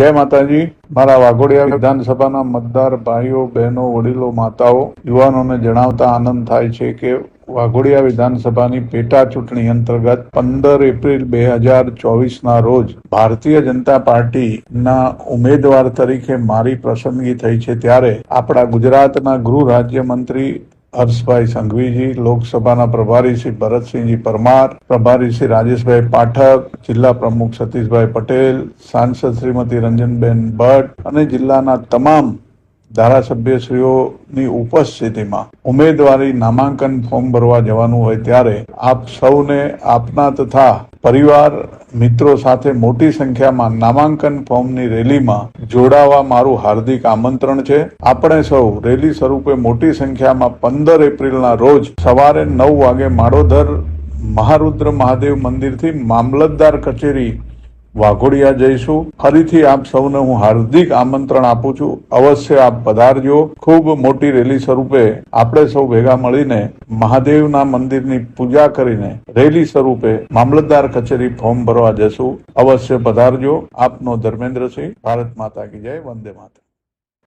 જય માતાજી. મારા વાઘોડિયા વિધાનસભાના મતદાર ભાઈઓ, બહેનો, વડીલો, માતાઓ, યુવાનોને જણાવતા આનંદ થાય છે કે વાઘોડિયા વિધાનસભાની પેટા ચૂંટણી અંતર્ગત પંદર એપ્રિલ બે હજાર ચોવીસના રોજ ભારતીય જનતા પાર્ટીના ઉમેદવાર તરીકે મારી પસંદગી થઈ છે ત્યારે આપણા ગુજરાતના ગૃહ રાજ્યમંત્રી હર્ષભાઈ સંઘવીજી, લોકસભાના પ્રભારી શ્રી ભરતસિંહજી પરમાર, પ્રભારી શ્રી રાજેશભાઈ પાઠક, જિલ્લા પ્રમુખ સતીશભાઈ પટેલ, સાંસદ શ્રીમતી રંજનબેન ભટ્ટ અને જિલ્લાના તમામ ધારાસભ્યશ્રીઓની ઉપસ્થિતિમાં ઉમેદવારી નામાંકન ફોર્મ ભરવા જવાનું હોય ત્યારે આપ સૌને આપના તથા પરિવાર મિત્રો સાથે મોટી સંખ્યામાં નામાંકન ફોર્મની રેલીમાં જોડાવા મારું હાર્દિક આમંત્રણ છે. આપણે સૌ રેલી સ્વરૂપે મોટી સંખ્યામાં પંદર એપ્રિલના રોજ સવારે નવ વાગે માળોદર મહારુદ્ર મહાદેવ મંદિરથી મામલતદાર કચેરી વાઘોડિયા જઈશું. ફરીથી આપ સૌને હું હાર્દિક આમંત્રણ આપું છું. અવશ્ય આપ પધારજો. ખૂબ મોટી રેલી સ્વરૂપે આપણે સૌ ભેગા મળીને મહાદેવના મંદિરની પૂજા કરીને રેલી સ્વરૂપે મામલતદાર કચેરી ફોર્મ ભરવા જશું. અવશ્ય પધારજો. આપનો ધર્મેન્દ્રસિંહ, ભારત માતા કી જય, વંદે માતા